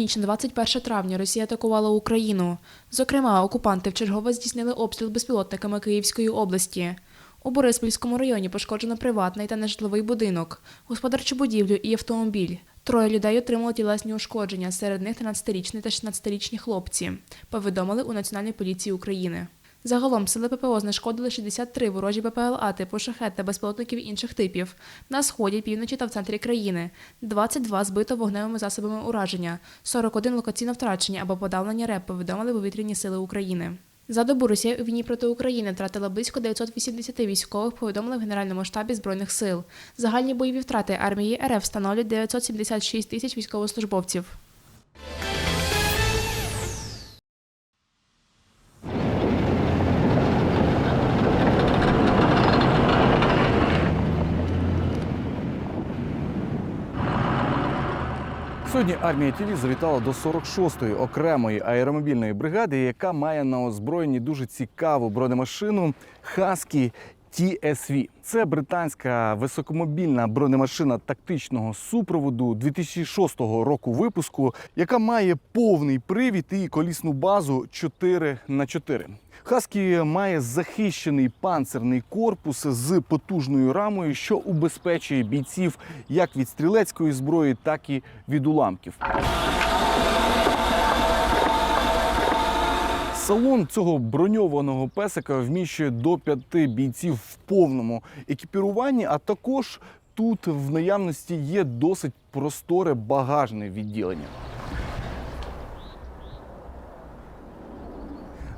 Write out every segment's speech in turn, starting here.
В ніч на 21 травня Росія атакувала Україну. Зокрема, окупанти вчергове здійснили обстріл безпілотниками Київської області. У Бориспільському районі пошкоджено приватний та нежитловий будинок, господарчу будівлю і автомобіль. Троє людей отримали тілесні ушкодження, серед них 13-річний та 16-річні хлопці, повідомили у Національній поліції України. Загалом сили ППО знешкодили 63 ворожі БПЛА типу шахет та безпілотників інших типів на сході, півночі та в центрі країни, 22 збито вогневими засобами ураження, 41 локаційно втрачені або подавлені РЕП, повідомили повітряні сили України. За добу Росія у війні проти України втратила близько 980 військових, повідомили в Генеральному штабі Збройних сил. Загальні бойові втрати армії РФ становлять 976 тисяч військовослужбовців. Сьогодні армія ТВ завітала до 46-ї окремої аеромобільної бригади, яка має на озброєнні дуже цікаву бронемашину Husky TSV. Це британська високомобільна бронемашина тактичного супроводу 2006 року випуску, яка має повний привід і колісну базу 4 на 4 Хаскі має захищений панцерний корпус з потужною рамою, що убезпечує бійців як від стрілецької зброї, так і від уламків. Салон цього броньованого песика вміщує до п'яти бійців в повному екіпіруванні, а також тут в наявності є досить просторе багажне відділення.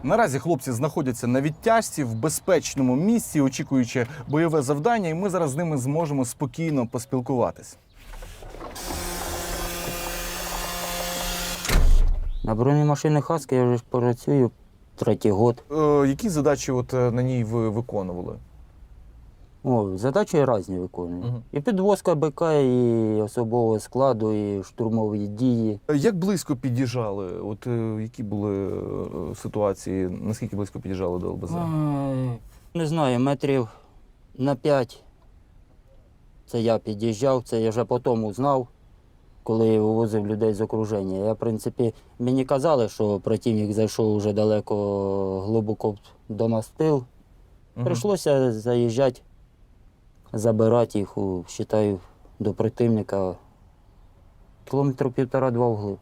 Наразі хлопці знаходяться на відтяжці в безпечному місці, очікуючи бойове завдання, і ми зараз з ними зможемо спокійно поспілкуватись. На бронемашини Хаски я вже працюю третій год. Е, які задачі от е, на ній ви виконували? О, задачі різні виконую. Мгм. І підвозка БК, і особового складу, і штурмові дії. Як близько під'їжджали? От е, які були е, ситуації? Наскільки близько під'їжджали до ЛБЗ? Не знаю, метрів на п'ять. Це я під'їжджав, це я вже потім узнав, коли вивозив людей з окруження. Я, в принципі, мені казали, що противник зайшов вже далеко глибоко до мастил. Мгм. Прийшлося заїжджати, забирати їх, вважаю, до противника. Кілометрів півтора-два вглиб.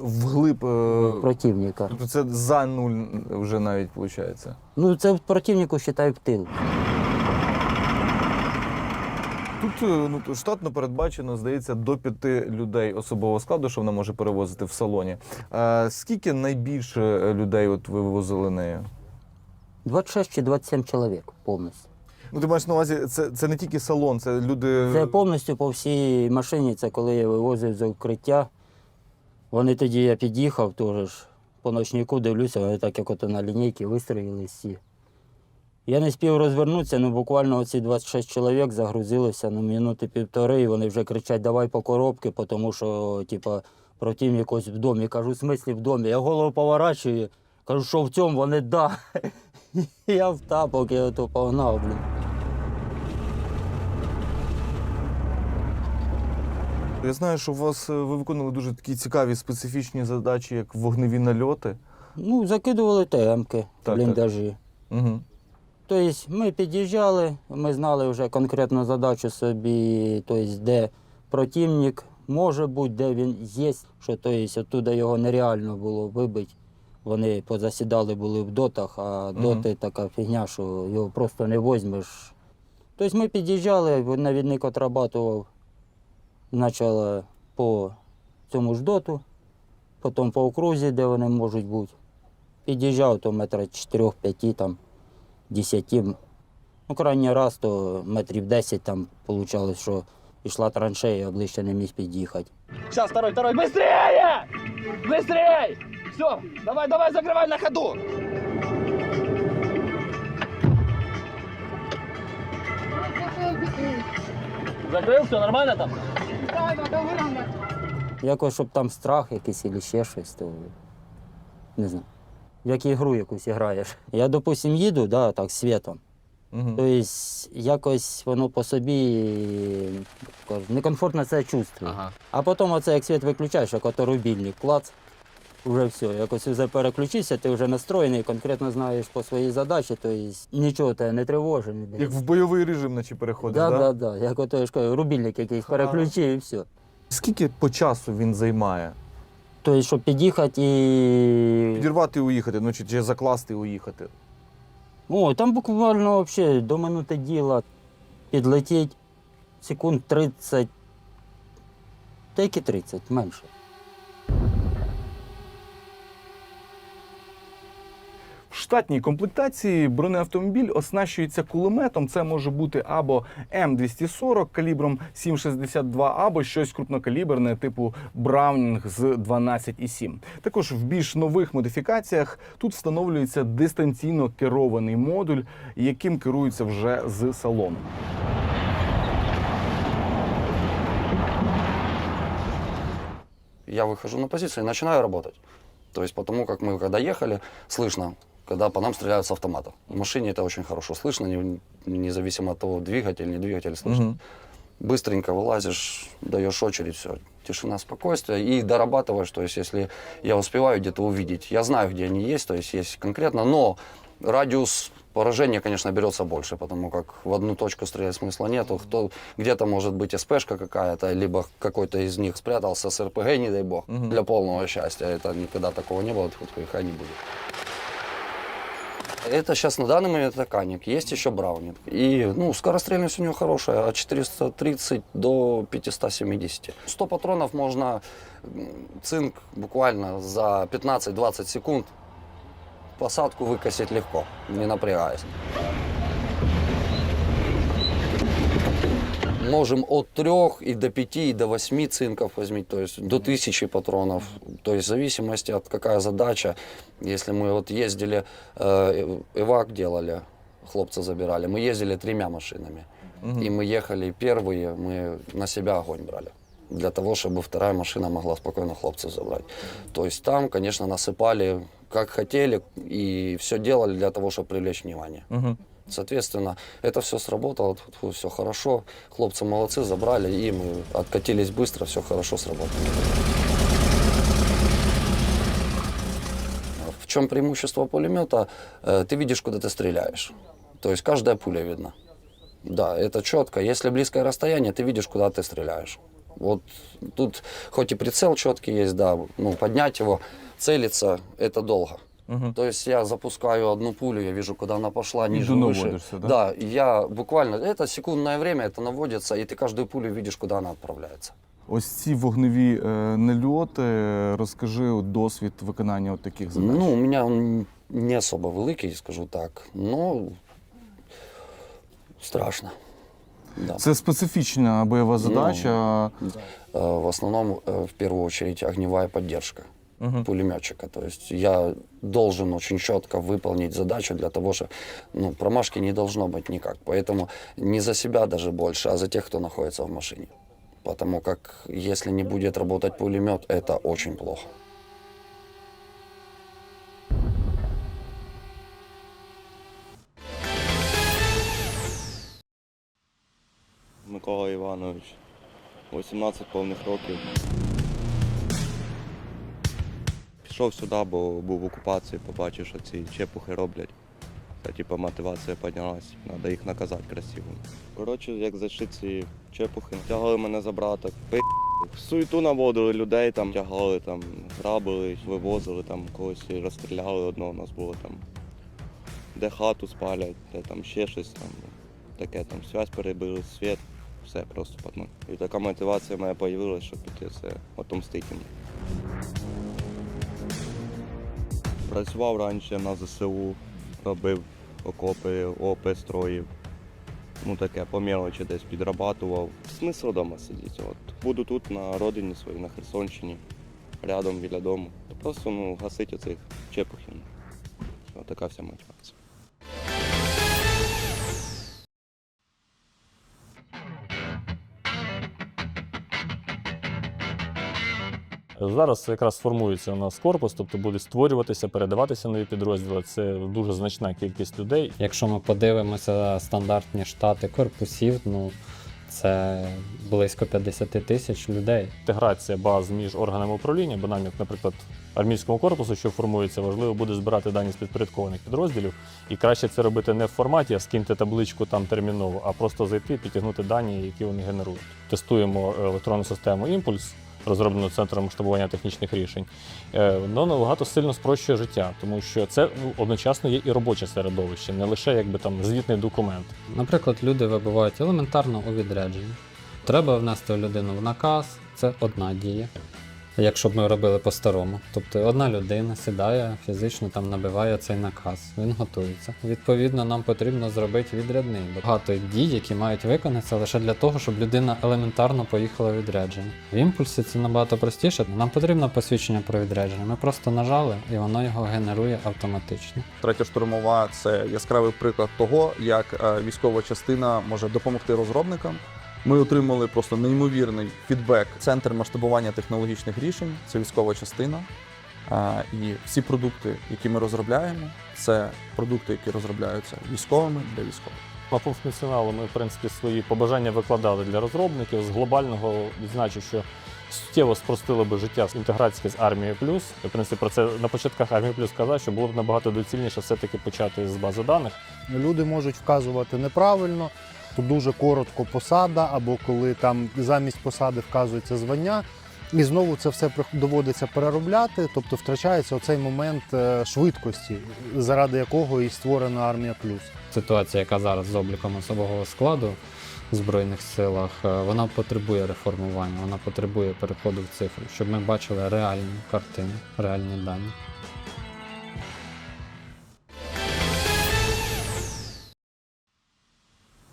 Вглиб. е, Противника. Тобто це за нуль вже навіть виходить. Ну, це противнику вважаю в тил. Тут е, ну, то штатно передбачено, здається, до п'яти людей особового складу, що вона може перевозити в салоні. Е, скільки найбільше е, людей от ви вивозили нею? 26 чи 27 чоловік повністю. Ну, ти маєш на увазі, це, це не тільки салон, це люди. Це повністю по всій машині, це коли я вивозив з укриття. Вони тоді я під'їхав, теж ж по ночнику дивлюся, вони так як ото на лінійці вистроїли всі. Я не спів розвернутися, ну буквально оці 26 чоловік загрузилися на минути півтори, і вони вже кричать, давай по коробки, тому що, типа, противник ось в домі. Кажу, в смислі в домі. Я голову поворачую, кажу, що в цьому вони да. Я в тапок, я ото погнав, блін. Я знаю, що у вас е, ви виконували дуже такі цікаві специфічні задачі, як вогневі нальоти. Ну, закидували ТМки, бліндажі. Угу. Тобто ми під'їжджали, ми знали вже конкретну задачу собі, тобто, де противник може бути, де він є, що тобто, оттуда його нереально було вибити. Вони позасідали були в дотах, а доти така фігня, що його просто не возьмеш. Тобто ми під'їжджали, навідник отрабатував спочатку по цьому ж доту, потім по окрузі, де вони можуть бути. Під'їжджав то метра 4-5 там. 10. Ну, крайній раз то метрів 10 там вийшло, що пішла траншея, а ближче не міг під'їхати. Сейчас, второй, второй, быстрее! Быстрей! Все, давай, давай, закрывай на ходу! Закрыл, все нормально там? Якось, щоб там страх якийсь або ще щось, то не знаю. Як ігру якусь граєш. Я, допустим, їду, да, так, світом. Угу. Тобто якось воно по собі кажу, некомфортно себе чувствує. Ага. А потім оце як світ виключаєш, як ото рубільник, клац, вже все. Якось вже переключився, ти вже настроєний, конкретно знаєш по своїй задачі, тобто нічого тебе не тривожить. Як в бойовий режим, наче переходиш, Да, да? да, да. Як ото я ж кажу, рубільник якийсь переключив і все. Скільки по часу він займає? Тобто, щоб під'їхати і. Підірвати і уїхати, ну чи, чи закласти і уїхати. О, там буквально взагалі до минути діла підлетіть секунд 30. Та які 30, менше. штатній комплектації бронеавтомобіль оснащується кулеметом. Це може бути або М240 калібром 7,62, або щось крупнокаліберне, типу Браунінг з 12,7. Також в більш нових модифікаціях тут встановлюється дистанційно керований модуль, яким керується вже з салону. я выхожу на позицию и начинаю работать. То есть потому как мы когда ехали, слышно, когда по нам стреляют с автомата. В машине это очень хорошо слышно, не- независимо от того, двигатель, не двигатель, слышно. Мгм. Быстренько вылазишь, даешь очередь, все. Тишина, спокойствие и дорабатываешь. То есть если я успеваю где-то увидеть, я знаю, где они есть, то есть есть конкретно, но радиус поражения, конечно, берется больше, потому как в одну точку стрелять смысла нету. Кто, где-то может быть СПшка какая-то, либо какой-то из них спрятался с РПГ, не дай бог, Мгм. для полного счастья. Это никогда такого не было, тьфу-тьфу, и не будет. Это сейчас на данный момент это Каник. Есть еще Браунинг. И ну, скорострельность у него хорошая, от 430 до 570. 100 патронов можно м, цинк буквально за 15-20 секунд посадку выкосить легко, не напрягаясь. Можем от 3 и до 5, и до 8 цинков возьмить, то есть до 1000 патронов. То есть в зависимости от какая задача. Если мы вот ездили, э, эвак делали, хлопцы забирали, мы ездили тремя машинами. Мгм. И мы ехали первые, мы на себя огонь брали. Для того, чтобы вторая машина могла спокойно хлопцев забрать. То есть там, конечно, насыпали как хотели и все делали для того, чтобы привлечь внимание. Мгм. Соответственно, это все сработало, все хорошо. Хлопцы молодцы, забрали, и мы откатились быстро, все хорошо сработало. В чем преимущество пулемета? Э, Ты видишь, куда ты стреляешь. То есть каждая пуля видна. Да, это четко. Если близкое расстояние, ты видишь, куда ты стреляешь. Вот тут хоть и прицел четкий есть, да, ну, поднять его, целиться, это долго. Мгм. То есть я запускаю одну пулю, я вижу, куда она пошла, ниже, Иду выше. наводишься, да? Да, и я буквально, это секундное время, это наводится, и ты каждую пулю видишь, куда она отправляется. Ось ці вогневі е, нельоти. Розкажи от, досвід виконання от таких задач. Ну, у меня он не особо великий, скажу так, но страшно. Да. Це специфічна бойова задача. Э, В основном, э, в первую очередь, огневая поддержка Мгм. пулеметчика. То есть я должен очень четко выполнить задачу для того, что ну, промашки не должно быть никак. Поэтому не за себя даже больше, а за тех, кто находится в машине. Потому как если не будет работать пулемет, это очень плохо. Микола Іванович, 18 повних років. Пішов сюди, бо був в окупації, побачив, що ці чепухи роблять. Та типу мотивація піднялась, треба їх наказати красиво. Коротше, як зайшли ці чепухи, тягали мене за брата, пи. Суету наводили людей, там тягали, там, грабили, вивозили, там когось розстріляли одного у нас було там. Де хату спалять, де там ще щось там. Таке там связь перебили, світ, все просто нуль. І така мотивація моя з'явилася, щоб піти все отомстити. Працював раніше на ЗСУ, робив окопи, опи строїв. Ну таке, по мелочі десь підрабатував. Смисл вдома сидіти. От. Буду тут на родині своїй, на Херсонщині, рядом біля дому. Просто ну, гасити оцих чепухів. Така вся мотивація. Зараз якраз формується у нас корпус, тобто буде створюватися, передаватися нові підрозділи. Це дуже значна кількість людей. Якщо ми подивимося стандартні штати корпусів, ну це близько 50 тисяч людей. Інтеграція баз між органами управління, бо нам, як, наприклад, армійському корпусу, що формується, важливо буде збирати дані з підпорядкованих підрозділів. І краще це робити не в форматі, а скиньте табличку там терміново, а просто зайти, підтягнути дані, які вони генерують. Тестуємо е, електронну систему імпульс. Розроблену центром масштабування технічних рішень, Е, воно набагато сильно спрощує життя, тому що це ну, одночасно є і робоче середовище, не лише якби там звітний документ. Наприклад, люди вибувають елементарно у відрядженні. Треба внести людину в наказ, це одна дія. Якщо б ми робили по-старому. Тобто одна людина сідає, фізично там набиває цей наказ, він готується. Відповідно, нам потрібно зробити відрядний. Багато дій, які мають виконатися лише для того, щоб людина елементарно поїхала відрядження. В імпульсі це набагато простіше. Нам потрібно посвідчення про відрядження. Ми просто нажали, і воно його генерує автоматично. Третя штурмова це яскравий приклад того, як е, військова частина може допомогти розробникам. Ми отримали просто неймовірний фідбек. Центр масштабування технологічних рішень це військова частина. І всі продукти, які ми розробляємо, це продукти, які розробляються військовими для військових. На функціоналу ми, в принципі, свої побажання викладали для розробників. З глобального відзначу, що суттєво спростило би життя з інтеграції з армією плюс. В принципі, про це на початках армії плюс казав, що було б набагато доцільніше все-таки почати з бази даних. Люди можуть вказувати неправильно, то дуже коротко посада, або коли там замість посади вказується звання. І знову це все доводиться переробляти, тобто втрачається оцей момент е, швидкості, заради якого і створена армія плюс. Ситуація, яка зараз з обліком особового складу в Збройних силах, е, вона потребує реформування, вона потребує переходу в цифру, щоб ми бачили реальні картини, реальні дані.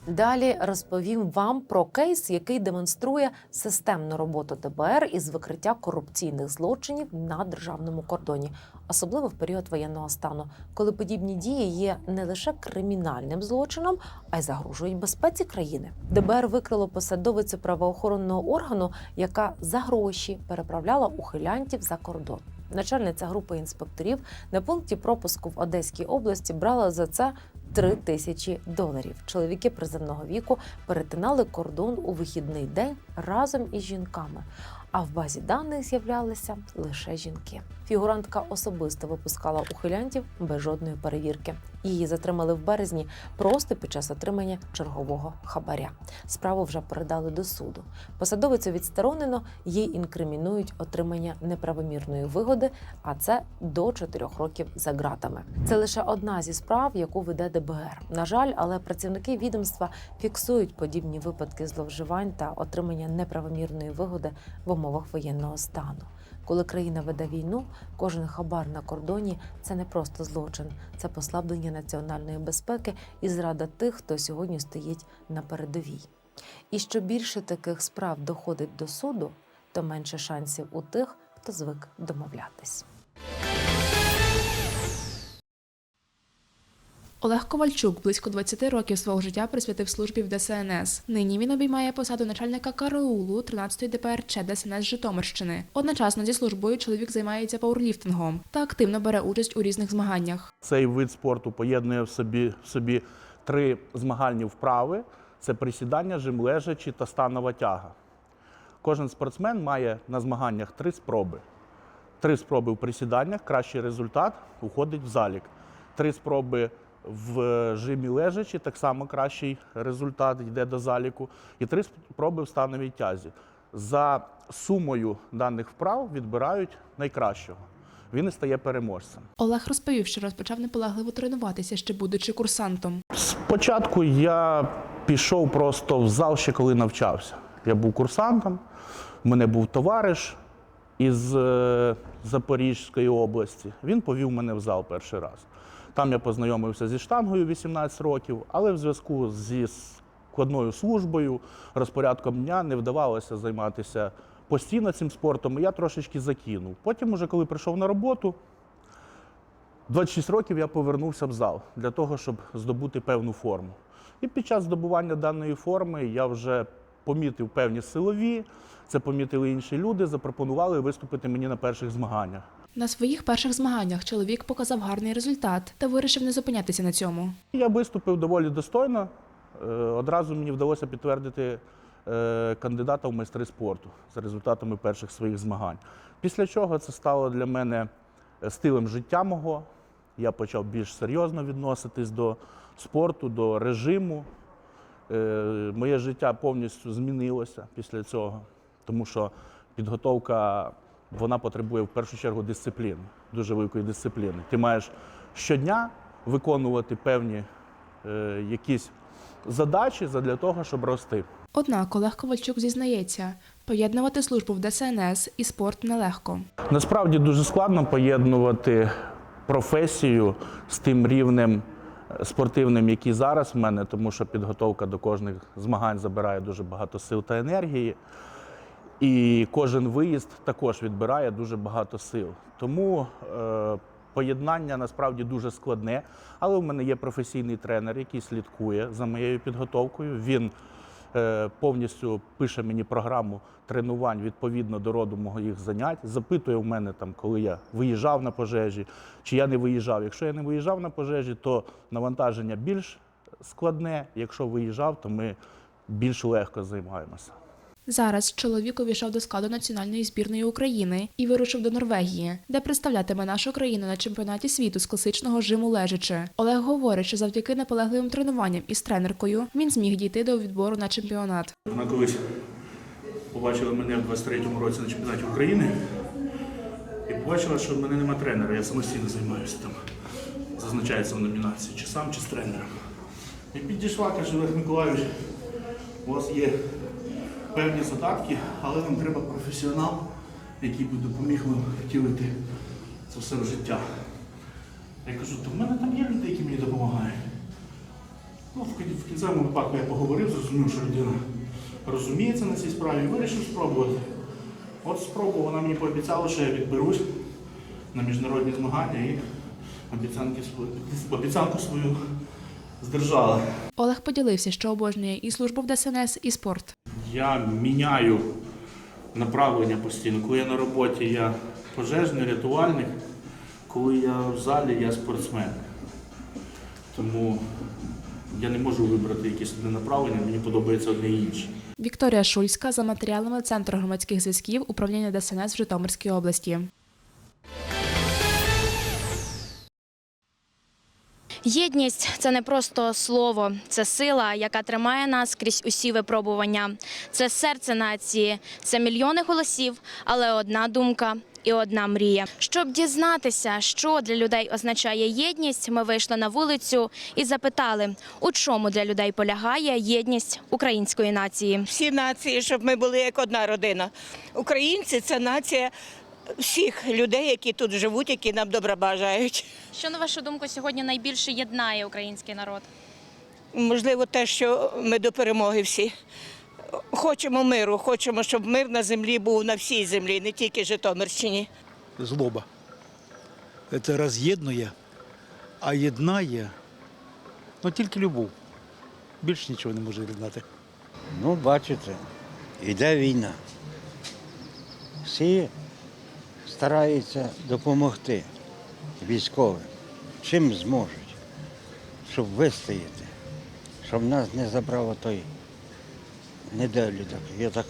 Далі розповім вам про кейс, який демонструє системну роботу ДБР із викриття корупційних злочинів на державному кордоні, особливо в період воєнного стану, коли подібні дії є не лише кримінальним злочином, а й загрожують безпеці країни. ДБР викрило посадовицю правоохоронного органу, яка за гроші переправляла ухилянтів за кордон. Начальниця групи інспекторів на пункті пропуску в Одеській області брала за це 3 тисячі доларів. Чоловіки приземного віку перетинали кордон у вихідний день разом із жінками. А в базі даних з'являлися лише жінки. Фігурантка особисто випускала ухилянтів без жодної перевірки. Її затримали в березні просто під час отримання чергового хабаря. Справу вже передали до суду. Посадовицю відсторонено, їй інкримінують отримання неправомірної вигоди, а це до 4 років за ґратами. Це лише одна зі справ, яку веде ДБР. На жаль, але працівники відомства фіксують подібні випадки зловживань та отримання неправомірної вигоди в умовах воєнного стану. Коли країна веде війну, кожен хабар на кордоні це не просто злочин, це послаблення національної безпеки і зрада тих, хто сьогодні стоїть на передовій. І що більше таких справ доходить до суду, то менше шансів у тих, хто звик домовлятись. Олег Ковальчук близько 20 років свого життя присвятив службі в ДСНС. Нині він обіймає посаду начальника караулу 13-ї ДПРЧ ДСНС Житомирщини. Одночасно зі службою чоловік займається пауерліфтингом та активно бере участь у різних змаганнях. Цей вид спорту поєднує в собі, в собі три змагальні вправи: це присідання, жим лежачі та станова тяга. Кожен спортсмен має на змаганнях три спроби. Три спроби в присіданнях, кращий результат уходить в залік. Три спроби в жимі лежачі, так само кращий результат йде до заліку. І три спроби в становій тязі. За сумою даних вправ відбирають найкращого. Він і стає переможцем. Олег розповів, що розпочав наполегливо тренуватися, ще будучи курсантом. Спочатку я пішов просто в зал ще коли навчався. Я був курсантом, в мене був товариш із е, Запорізької області. Він повів мене в зал перший раз. Там я познайомився зі штангою 18 років, але в зв'язку зі складною службою, розпорядком дня не вдавалося займатися постійно цим спортом, і я трошечки закинув. Потім, уже коли прийшов на роботу, 26 років я повернувся в зал для того, щоб здобути певну форму. І під час здобування даної форми я вже помітив певні силові, це помітили інші люди, запропонували виступити мені на перших змаганнях. На своїх перших змаганнях чоловік показав гарний результат та вирішив не зупинятися на цьому. Я виступив доволі достойно. Е, Одразу мені вдалося підтвердити е, кандидата в майстри спорту за результатами перших своїх змагань. Після чого це стало для мене е, стилем життя мого. Я почав більш серйозно відноситись до спорту, до режиму. Моє життя повністю змінилося після цього, тому що підготовка вона потребує в першу чергу дисципліни, дуже великої дисципліни. Ти маєш щодня виконувати певні е, якісь задачі для того, щоб рости. Однак Олег Ковальчук зізнається, поєднувати службу в ДСНС і спорт нелегко. Насправді дуже складно поєднувати професію з тим рівнем е, спортивним, який зараз в мене, тому що підготовка до кожних змагань забирає дуже багато сил та енергії. І кожен виїзд також відбирає дуже багато сил. Тому е, поєднання насправді дуже складне. Але в мене є професійний тренер, який слідкує за моєю підготовкою. Він е, повністю пише мені програму тренувань відповідно до роду моїх занять. Запитує в мене там, коли я виїжджав на пожежі, чи я не виїжджав. Якщо я не виїжджав на пожежі, то навантаження більш складне. Якщо виїжджав, то ми більш легко займаємося. Зараз чоловік увійшов до складу національної збірної України і вирушив до Норвегії, де представлятиме нашу країну на чемпіонаті світу з класичного жиму лежачи. Олег говорить, що завдяки наполегливим тренуванням із тренеркою він зміг дійти до відбору на чемпіонат. Вона колись побачила мене в 23-му році на чемпіонаті України і побачила, що в мене нема тренера, я самостійно займаюся там. Зазначається в номінації, чи сам, чи з тренером. І підійшла, каже, Олег Миколаївич, у вас є певні задатки, але вам треба професіонал, який би допоміг вам втілити це все в життя. Я кажу, то в мене там є люди, які мені допомагають. Ну, в кінцевому випадку я поговорив, зрозумів, що людина розуміється на цій справі і вирішив спробувати. От спробував, вона мені пообіцяла, що я відберусь на міжнародні змагання і обіцянку свою здержала. Олег поділився, що обожнює і службу в ДСНС, і спорт. Я міняю направлення постійно. Коли я на роботі, я пожежний, рятувальник. Коли я в залі, я спортсмен. Тому я не можу вибрати якесь одне направлення, мені подобається одне і інше. Вікторія Шульська за матеріалами Центру громадських зв'язків управління ДСНС в Житомирській області. Єдність це не просто слово, це сила, яка тримає нас крізь усі випробування. Це серце нації, це мільйони голосів, але одна думка. І одна мрія. Щоб дізнатися, що для людей означає єдність, ми вийшли на вулицю і запитали, у чому для людей полягає єдність української нації. всі нації, щоб ми були як одна родина. Українці це нація всіх людей, які тут живуть, які нам добра бажають. Що на вашу думку сьогодні найбільше єднає український народ? Можливо, те, що ми до перемоги всі. Хочемо миру, хочемо, щоб мир на землі був на всій землі, не тільки Житомирщині. злоба. Це роз'єднує, а єднає ну, тільки любов. Більше нічого не може єднати. Ну, бачите, йде війна. Всі стараються допомогти військовим, чим зможуть, щоб вистояти, щоб нас не забрав той недолюдок. Я так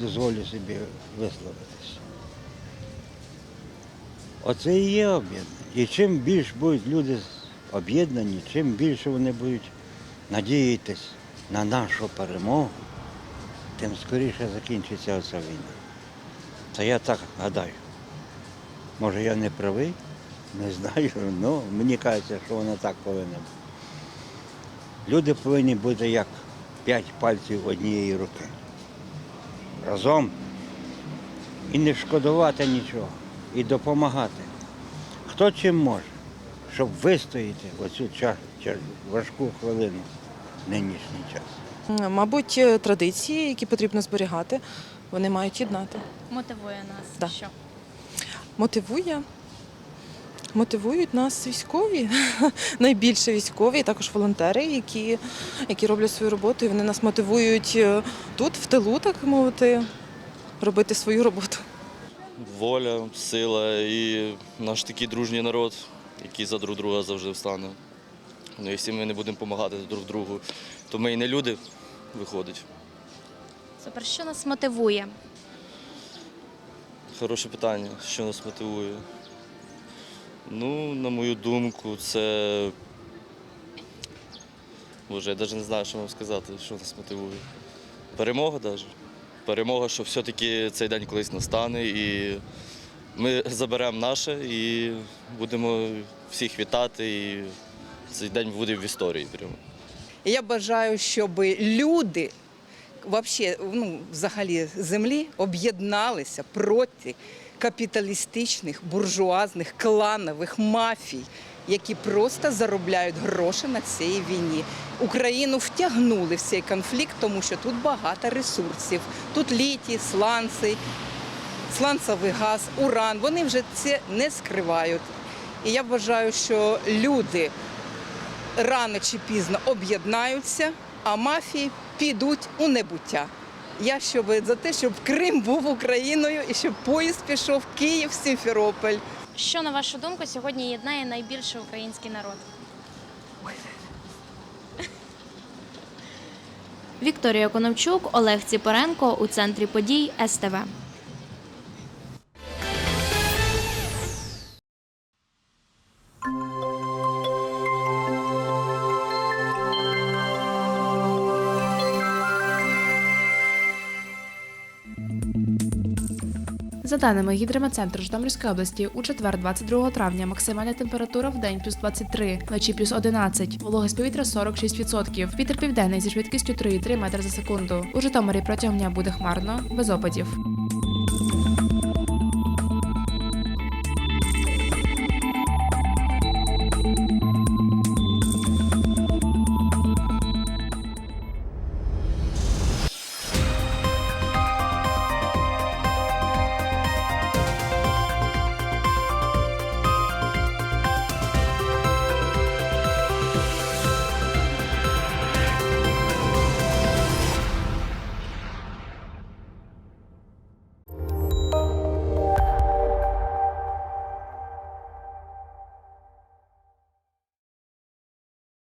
дозволю собі висловитися. Оце і є об'єднання. І чим більше будуть люди об'єднані, чим більше вони будуть надіятись на нашу перемогу, тим скоріше закінчиться оця війна. Це я так гадаю. Може я не правий, не знаю, але мені кажеться, що воно так повинно бути. Люди повинні бути як п'ять пальців однієї руки. Разом і не шкодувати нічого, і допомагати. Хто чим може, щоб вистояти оцю ча- ча- важку хвилину в нинішній час. Мабуть, традиції, які потрібно зберігати, вони мають єднати. Мотивує нас. Да. Що? Мотивує. мотивують нас військові, найбільше військові, і також волонтери, які, які роблять свою роботу, і вони нас мотивують е, тут, в тилу, так мовити, робити свою роботу. воля, сила і наш такий дружній народ, який за друг друга завжди встане. Ну, якщо ми не будемо допомагати друг другу, то ми і не люди виходить. Супер, що нас мотивує? Хороше питання, що нас мотивує. Ну, на мою думку, це. Боже, я навіть не знаю, що вам сказати, що нас мотивує. Перемога навіть. Перемога, що все-таки цей день колись настане і ми заберемо наше і будемо всіх вітати. І цей день буде в історії. Прямо. Я бажаю, щоб люди вообще, ну, взагалі землі об'єдналися проти капіталістичних, буржуазних, кланових мафій, які просто заробляють гроші на цій війні. Україну втягнули в цей конфлікт, тому що тут багато ресурсів. Тут літій, сланці, сланцевий газ, уран. Вони вже це не скривають. І я вважаю, що люди рано чи пізно об'єднаються, а мафії підуть у небуття. Я щоб за те, щоб Крим був Україною і щоб поїзд пішов Київ, Сімферополь. Що, на вашу думку, сьогодні єднає найбільше український народ? Вікторія Коновчук, Олег Ціпоренко у центрі подій СТВ. За даними гідрометцентру Житомирської області, у четвер, 22 травня, максимальна температура в день плюс 23, вночі плюс 11, вологість повітря 46%, вітер південний зі швидкістю 3,3 метри за секунду. У Житомирі протягом дня буде хмарно, без опадів.